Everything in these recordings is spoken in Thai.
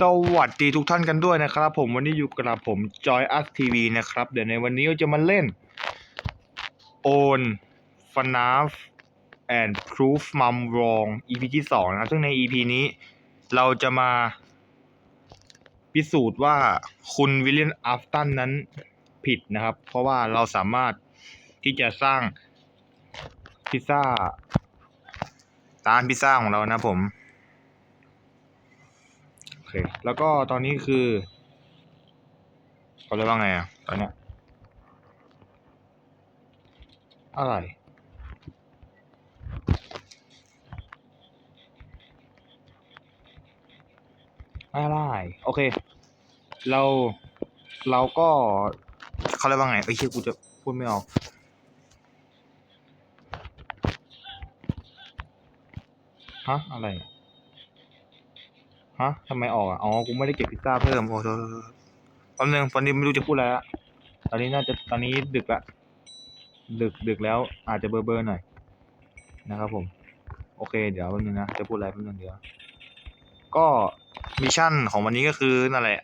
สวัสดีทุกท่านกันด้วยนะครับ ผมวันนี้อยู่กับผม Joy Us TV นะครับ เดี๋ยวในวันนี้เราจะมาเล่น Own FNAF and Proof Mum Wrong EP ที่2นะครับ ซึ่งใน EP นี้เราจะมาพิสูจน์ว่าคุณวิลเลียนอัฟตันนั้นผิดนะครับ เพราะว่าเราสามารถที่จะสร้างพิซซ่าร้านพิซซ่าของเรานะผม เค แล้วก็ตอนนี้คือเขาเรียกว่าไงอะ ตอนเนี้ยอะไร อะไร โอเค เรา เราก็เขาเรียกว่าไงเอ้เชี่ยกูจะพูดไม่ออกฮะอะไรอะ ฮะทำไมออกอะ อ๋อ กูไม่ได้เก็บพิซซ่าเพิ่ม โอ้โหแป๊บนึงตอนนี้ไม่รู้จะพูดอะไรละตอนนี้น่าจะ ตอนนี้ดึกละ ดึก ดึกแล้ว อาจจะเบอร์เบอร์หน่อย นะครับผม โอเค เดี๋ยวแป๊บนึงนะ จะพูดอะไรแป๊บนึงเดี๋ยว ก็มิชชั่นของวันนี้ก็คือนั่นแหละ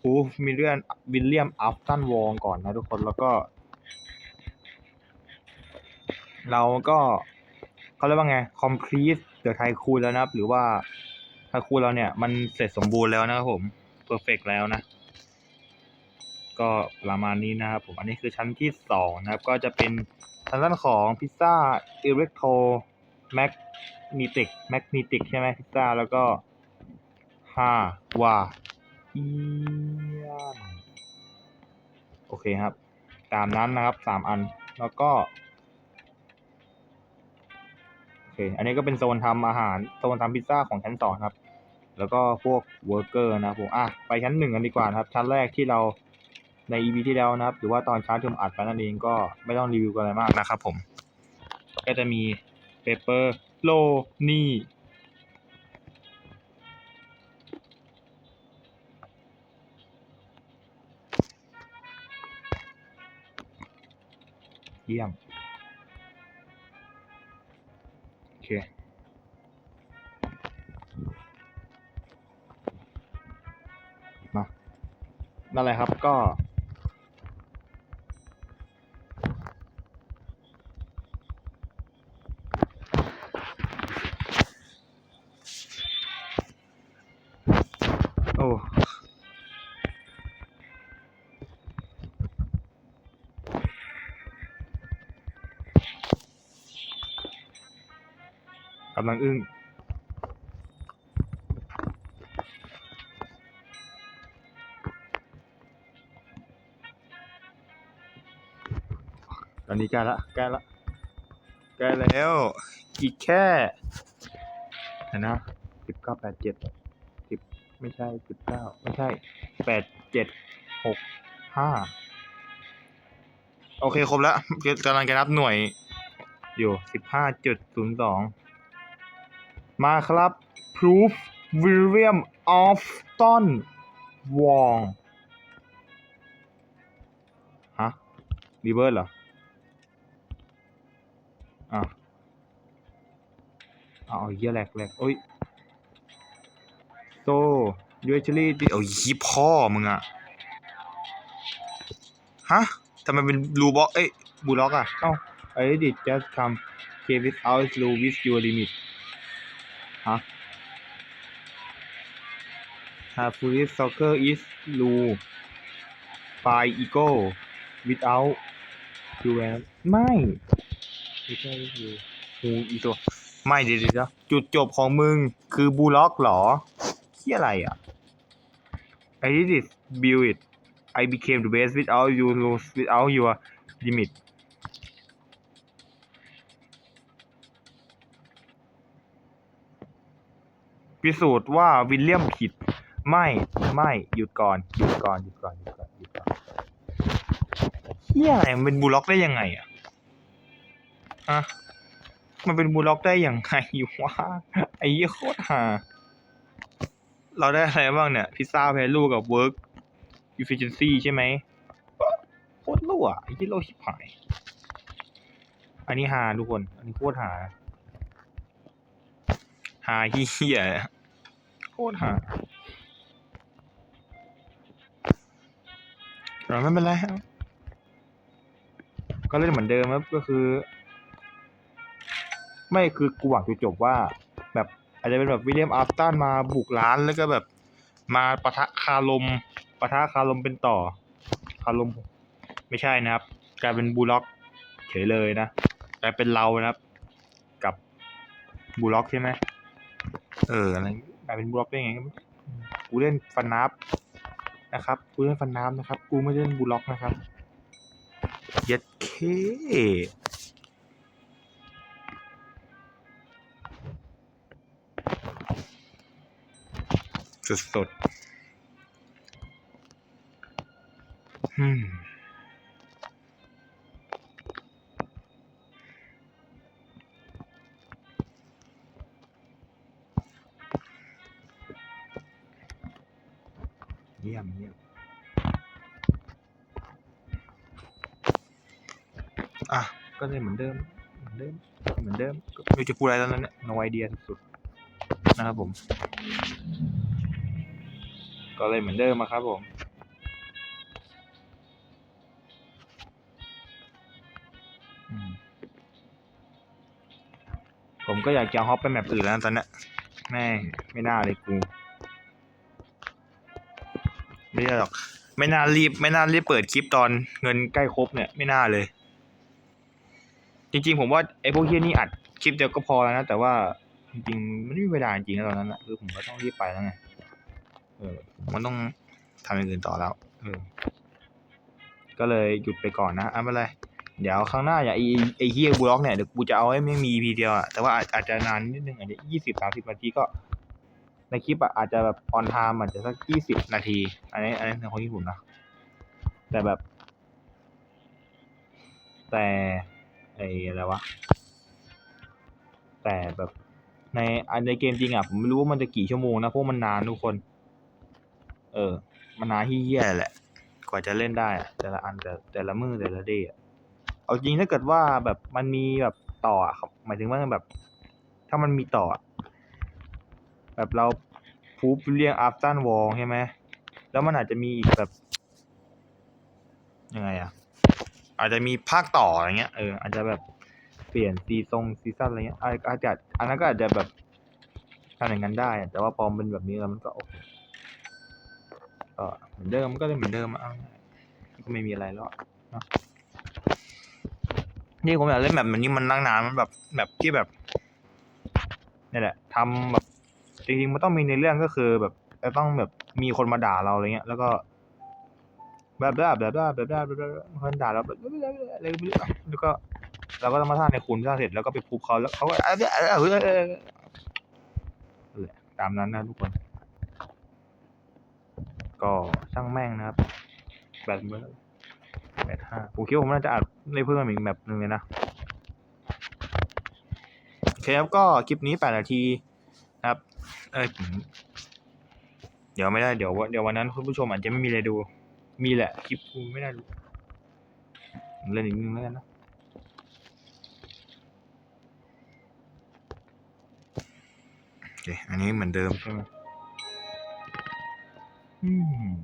คูมิเลียนวิลเลียม อัฟตันวองก่อนนะทุกคน แล้วก็ เราก็เขาเรียกว่าไง complete the tycoon แล้วนะครับ หรือว่า ถ้าคู่เราเนี่ยมันเสร็จสมบูรณ์แล้วนะครับผมเพอร์เฟกแล้วนะ ก็ประมาณนี้นะครับผมอันนี้คือชั้นที่สองนะครับ ก็จะเป็นทางด้านของพิซซ่าอิเล็กโทรแมกนีติกแมกนีติกใช่ไหมพิซซ่าแล้วก็ฮาวาอียนโอเคครับ ตามนั้นนะครับสามอันแล้วก็ เค อันนี้ก็เป็นโซนทำอาหาร โซนทำพิซซ่าของชั้นสองครับ แล้วก็พวกเวิร์กเกอร์นะครับผมอะไปชั้นหนึ่งกันดีกว่านะครับ ชั้นแรกที่เราใน EP ที่แล้วนะครับ หรือว่าตอนช้าที่ผมอัดไปนั่นเองก็ไม่ต้องรีวิวกันอะไรมากนะครับผม ก็จะมีเปเปอร์โลนี่เยี่ยม เคมานั่นแหละครับก็ กำลังอึ้งตอนนี้ใกล้ละใกล้ละใกล้แล้ว อีกแค่นะสิบเก้าแปดเจ็ดสิบไม่ใช่สิบเก้าไม่ใช่แปดเจ็ดหกห้าโอเค ครบแล้วกำลังจะนับหน่วยอยู่สิบห้าจุดศูนย์สอง มาครับ proof William Ofton Wong ฮะรีเบิร์เหรอ อะเอาเอาเหี้ยแหลกแหลกโอ้ยโซยูเอชลี่ดิเอายี่พ่อมึงอะฮะทำไมเป็นรูบล็อกเอ้ยบูล็อกอะเอ้า I did just come came without slow with your limit ฮะ Have police soccer is rule by ego without you have ไม่ไม่ใช่คือกูอีตัว ไม่เดี๋ยวเดี๋ยวจุดจบของมึงคือบูล็อกเหรอที่อะไรอะ I did it build it I became the best without you lose without your limit พิสูจน์ว่าวิลเลียมผิด ไม่ไม่หยุดก่อนหยุดก่อนหยุดก่อนหยุดก่อนหยุดก่อนเฮียอะไรมันเป็นบูล็อกได้ยังไงอะฮะมันเป็นบูล็อกได้ย่างไงวะไอ้ยโคตรหาเราได้อะไรบ้างเนี่ย พิซซ่าแวลูกับเวิร์กอิฟิเชนซี่ใช่ไหมโคตรรั่วไอ้ที่โลชิบหาย อันนี้หาทุกคน อันนี้โคตรหา หาเฮีย คตรฮะเราไม่เป็นไรครับก็เล่นเหมือนเดิมครับก็คือ ไม่คือกูหวังจะจบว่า แบบอาจจะเป็นแบบวิลเลียมอาร์ตันมาบุกร้านแล้วก็แบบ มาปะทะคาลมปะทะคาลมเป็นต่อ คาลม ไม่ใช่นะครับ กลายเป็นบูล็อกเฉยเลยนะกลายเป็นเรานะครับ กับบูล็อกใช่ไหมเอออะไร กลายเป็นบล็อกได้ไงก็ไม่รู้กูเล่นฟันนับนะครับกูเล่นฟันน้ำนะครับ กูไม่เล่นบูล็อกนะครับเย็ดเคสุดๆอื ยี่ยมเยี่ยมอะ ก็เลยเหมือนเดิม เหมือนเดิม เหมือนเดิมไม่รู้จะพูดอะไรแล้วนั่นเนี่ย no idea สุดๆนะครับผม ก็เลยเหมือนเดิมครับผมผมก็อยากจะฮอปไปแมปอื่นแล้วตอนนี้แม่ไม่น่าเลยกู ไม่ได้หรอก ไม่น่ารีบ ไม่น่ารีบเปิดคลิปตอนเงินใกล้ครบเนี่ยไม่น่าเลย จริงๆ ผมว่าไอ้พวกเฮียนี่อัดคลิปเดียวก็พอแล้วนะ แต่ว่าจริงๆมันไม่มีเวลาจริงๆตอนนั้นนะคือผมก็ต้องรีบไปแล้วไงเออมก็ต้องทำอย่างอื่นต่อแล้วเออก็เลยหยุดไปก่อนนะอะไม่เป็นไรเดี๋ยวครั้งหน้าอย่าไอไอ้เฮียบล็อกเนี่ยเดี๋ยวกูจะเอาให้ไม่มี EP เดียวอะแต่ว่าอาจอาจจะนานนิดนึงอาจจะยี่สิบสามสิบนาทีก็ ในคลิปอะอาจจะแบบออนไทม์อาจจะสักยี่สิบนาที อันนี้ อันนี้ในความคิดผมนะ แต่แบบ แต่ไออะไรวะ แต่แบบในอันในเกมจริงอะผมไม่รู้ว่ามันจะกี่ชั่วโมงนะเพราะมันนานทุกคน เออ มันนานที่เหี้ยแหละ กว่าจะเล่นได้อะแต่ละอันแต่แต่ละมือแต่ละเดย์อเอาจริงถ้าเกิดว่าแบบมันมีแบบต่ออะครับหมายถึงว่าแบบ ถ้ามันมีต่อ แบบเราพูฟเรียงอัพตันวอลใช่ไหมแล้วมันอาจจะมีอีกแบบยังไงอะอาจจะมีภาคต่ออะไรเงี้ยเอออาจจะแบบเปลี่ยนซีซงซีซั่นอะไรเงี้ยอาอาจจะอันนั้นก็อาจจะแบบทำอย่างนั้นได้ แต่ว่าพอมเป็นแบบนี้แล้วมันก็โอเคก็เหมือนเดิมก็เลยเหมือนเดิมอะก็ไม่มีอะไรแล้วนะนี่ผมอยากเล่นแบบนี้มันนั่งนานมันแบบแบบที่แบบนี่แหละทำแบบ จริงๆมันต้องมีในเรื่องก็คือแบบจะต้องแบบมีคนมาด่าเราอะไรเงี้ย แล้วก็ แบบแบบแบบแบบแบบแบบแบบคนด่าเราแบบอะไรก็ไม่รู้แล้วก็เราก็ต้องมาท่าในคุณท่าเสร็จแล้วก็ไปพูบเขาแล้วเขาก็เออเออเออเออเออนั่นแหละตามนั้นนะทุกคน ก็ช่างแม่งนะครับแบบแปดห้าผมคิดว่าผมน่าจะอัดในเพิ่มอีกแบบหนึ่งเลยนะโอเคครับก็คลิปนี้แปดนาทีนะครับ เอ้ยผมเดี๋ยวไม่ได้เดี๋ยววันเดี๋ยววันนั้นคุณผู้ชมอาจจะไม่มีอะไรดู มีแหละคลิปกูไม่ได้ดูผมเล่นอีกนิดนึงแล้วกันนะโอเคอันนี้เหมือนเดิมใช่ไหมอืม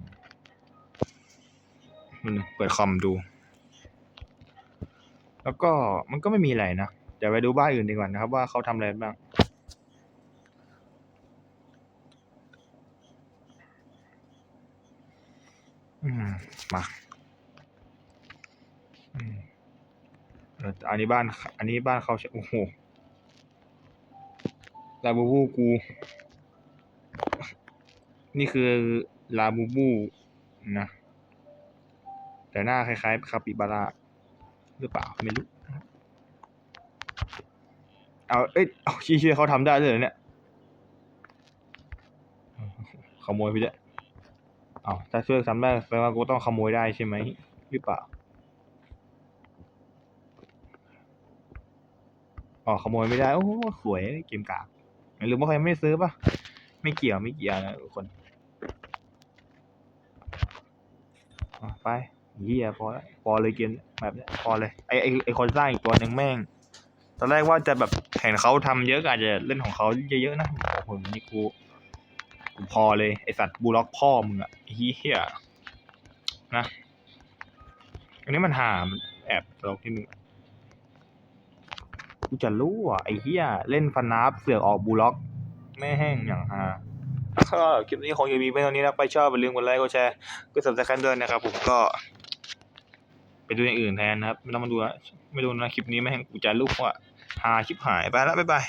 มันเปิดคอมดู แล้วก็มันก็ไม่มีอะไรนะ เดี๋ยวไปดูบ้านอื่นดีกว่านะครับ ว่าเขาทำอะไรบ้าง อื มาอันนี้บ้าน อันนี้บ้านเขาใช่โอ้โหลาบูบูกู นี่คือลาบูบูนะ แต่หน้าคล้ายๆคาปิบาร่าหรือเปล่า ไม่รู้ เอา เอ้ย เอาชี้เชื่อเขาทำได้เลยเหรอเนี่ยขโมยไปเลย เอาถ้าช่วยทำได้แปลว่ากูต้องขโมยได้ใช่ไหมหรือเปล่าอ๋อขโมยไม่ได้ โอ้โหสวยเกมกากหรือว่าใครไม่ซื้อปะไม่เกี่ยวไม่เกี่ยวนะทุกคนไปเฮียพอแล้วพอเลยเกมแบบนี้พอเลยไอไอไอคนสร้างอีกตัวหนึ่งแม่งตอนแรกว่าจะแบบเห็นเขาทำเยอะอาจจะเล่นของเขาเยอะๆนะโอ้โหนี่กูกูพอเลยไอสัตว์บูล็อกพ่อมึงอะ เฮียนะ อันนี้มันหามันแอบตลกที่นึงกูจะรู้อะไอ้เหี้ยเล่นฟันนับเสือกออกบูล็อก ไม่แห้งอย่างฮาก็คลิปนี้คงจะมีเพียงเท่านี้นะไปชอบอย่าลืมกดไลค์กดแชร์กด subscribe ด้วยนะครับผมก็ ไปดูอย่างอื่นแทนนะครับ ไม่ต้องมาดูละไม่ดูนะคลิปนี้ไม่ให้งกูจะลุกว่ะหาคลิปหายไปแล้วบ๊ายบาย